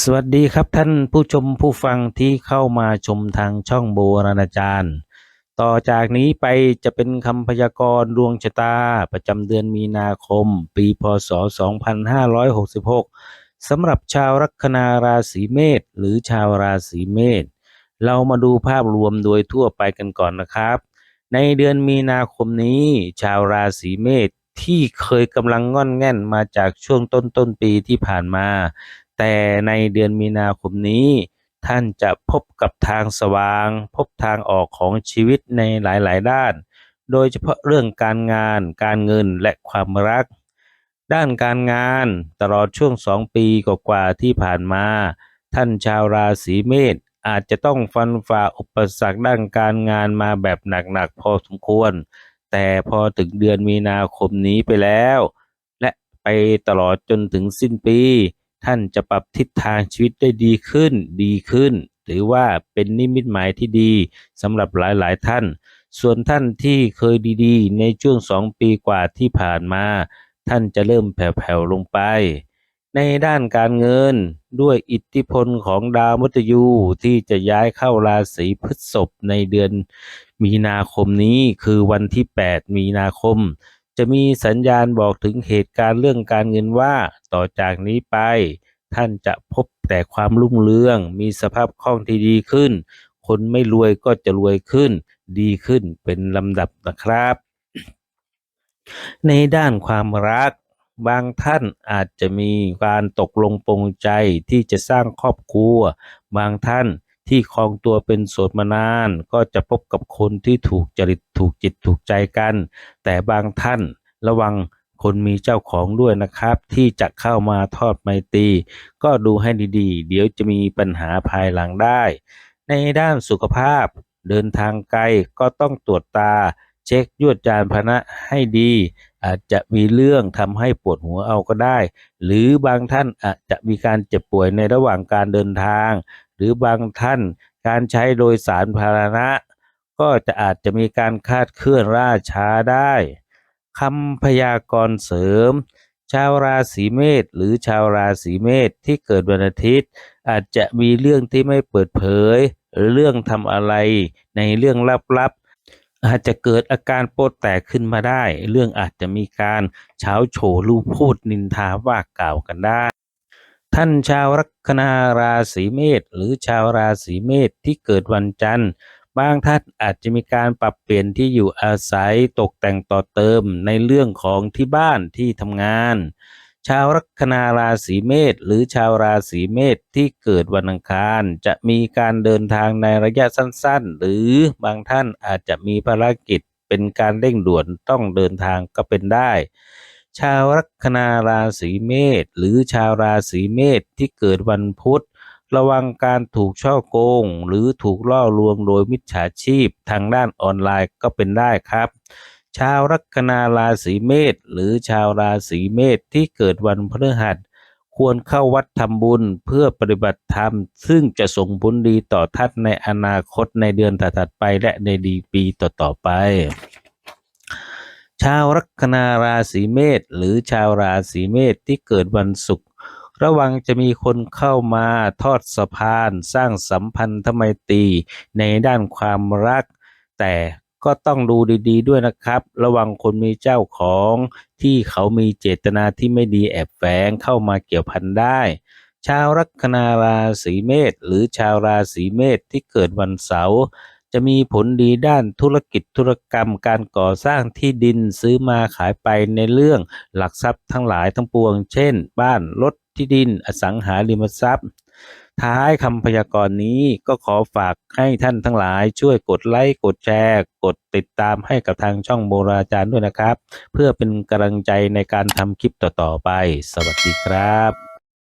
สวัสดีครับท่านผู้ชมผู้ฟังที่เข้ามาชมทางช่องโบราณอาจารย์ ต่อจากนี้ไปจะเป็นคำพยากรณ์ดวงชะตา ประจำเดือนมีนาคม ปีพศ 2566 สำหรับชาวลัคนาราศีเมษหรือชาวราศีเมษ เรามาดูภาพรวมโดยทั่วไปกันก่อนนะครับ ในเดือนมีนาคมนี้ ชาวราศีเมษที่เคยกำลังง่อนแง่นมาจากช่วงต้นต้นปีที่ผ่านมา แต่ในเดือนมีนาคมนี้ ท่านจะพบกับทางสว่าง พบทางออกของชีวิตในหลาย ๆ ด้าน โดยเฉพาะเรื่องการงาน การเงินและความรัก ด้านการงานตลอดช่วงสองปีกว่าที่ผ่านมา ท่านชาวราศีเมษอาจจะต้องฟันฝ่าอุปสรรคด้านการงานมาแบบหนัก ๆ พอสมควร แต่พอถึงเดือนมีนาคมนี้ไปแล้ว และไปตลอดจนถึงสิ้นปี ท่านจะปรับทิศทางชีวิตได้ดีขึ้น ดีขึ้น ถือว่าเป็นนิมิตหมายที่ดีสำหรับหลายๆ ท่าน ส่วนท่านที่เคยดีๆ ในช่วงสองปีกว่าที่ผ่านมา ท่านจะเริ่มแผ่วๆลงไป ในด้านการเงินด้วยอิทธิพลของดาวมุตยูที่จะย้ายเข้าราศีพฤษภในเดือนมีนาคมนี้คือวันที่ 8 มีนาคม จะมีสัญญาณบอกถึงเหตุการณ์เรื่องการเงินว่า ต่อจากนี้ไป ท่านจะพบแต่ความรุ่งเรือง มีสภาพคล่องที่ดีขึ้น คนไม่รวยก็จะรวยขึ้น ดีขึ้นเป็นลำดับนะครับ ในด้านความรัก บางท่านอาจจะมีการตกลงปรงใจที่จะสร้างครอบครัว บางท่าน ที่ครองตัวเป็นโสดมานาน ก็จะพบกับคนที่ถูกจริตถูกจิตถูกใจกัน แต่บางท่านระวังคนมีเจ้าของด้วยนะครับ ที่จะเข้ามาทอดไมตรีก็ดูให้ดีๆ เดี๋ยวจะมีปัญหาภายหลังได้ ในด้านสุขภาพ เดินทางไกลก็ต้องตรวจตา เช็คยวดยานพนะให้ดี อาจจะมีเรื่องทำให้ปวดหัวเอาก็ได้ หรือบางท่านอาจจะมีการเจ็บป่วยในระหว่างการเดินทาง หรือบางท่านการใช้โดยสารพาหนะ ก็จะอาจจะมีการคาดเคลื่อนล่าช้าได้คำพยากรณ์เสริม ชาวราศีเมษหรือชาวราศีเมษที่เกิดวันอาทิตย์ อาจจะมีเรื่องที่ไม่เปิดเผย หรือเรื่องทำอะไรในเรื่องลับๆ อาจจะเกิดอาการโป๊แตกขึ้นมาได้ เรื่องอาจจะมีการเช้าโฉลูพูดนินทาว่ากล่าวกันได้ ท่านชาวลัคนาราศีเมษหรือชาวราศีเมษที่เกิดวันจันทร์บางท่านอาจจะมีการปรับเปลี่ยนที่อยู่อาศัยตกแต่งต่อเติมในเรื่องของที่บ้านที่ทำงาน ชาวลัคนาราศีเมษหรือชาวราศีเมษที่เกิดวันอังคารจะมีการเดินทางในระยะสั้นๆ หรือบางท่านอาจจะมีภารกิจเป็นการเร่งด่วนต้องเดินทางก็เป็นได้ ชาวลัคนาราศีเมษหรือชาวราศีเมษที่เกิดวันพุธ ระวังการถูกช่อโกง หรือถูกล่อลวงโดยมิจฉาชีพทางด้านออนไลน์ก็เป็นได้ครับ ชาวลัคนาราศีเมษหรือชาวราศีเมษที่เกิดวันพฤหัสควรเข้าวัดทำบุญเพื่อปฏิบัติธรรม ซึ่งจะส่งผลดีต่อท่านในอนาคตในเดือนถัดไปและในดีปีต่อๆไป ชาวลัคนาราศีเมษหรือชาวราศีเมษที่เกิดวันศุกร์ระวังจะมีคนเข้ามาทอดสะพาน สร้างสัมพันธไมตรีในด้านความรัก แต่ก็ต้องดูดีๆด้วยนะครับ ระวังคนมีเจ้าของที่เขามีเจตนาที่ไม่ดีแอบแฝงเข้ามาเกี่ยวพันได้ ชาวลัคนาราศีเมษหรือชาวราศีเมษที่เกิดวันเสาร์ จะมีผลดีด้านธุรกิจธุรกรรมการก่อสร้างที่ดินซื้อมาขายไปในเรื่องหลักทรัพย์ทั้งหลายทั้งปวง เช่น บ้านรถที่ดินอสังหาริมทรัพย์ ท้ายคำพยากรณ์นี้ก็ขอฝากให้ท่านทั้งหลายช่วยกดไลค์กดแชร์ กดติดตามให้กับทางช่องโบราจารย์ด้วยนะครับ เพื่อเป็นกำลังใจในการทำคลิปต่อๆไป สวัสดีครับ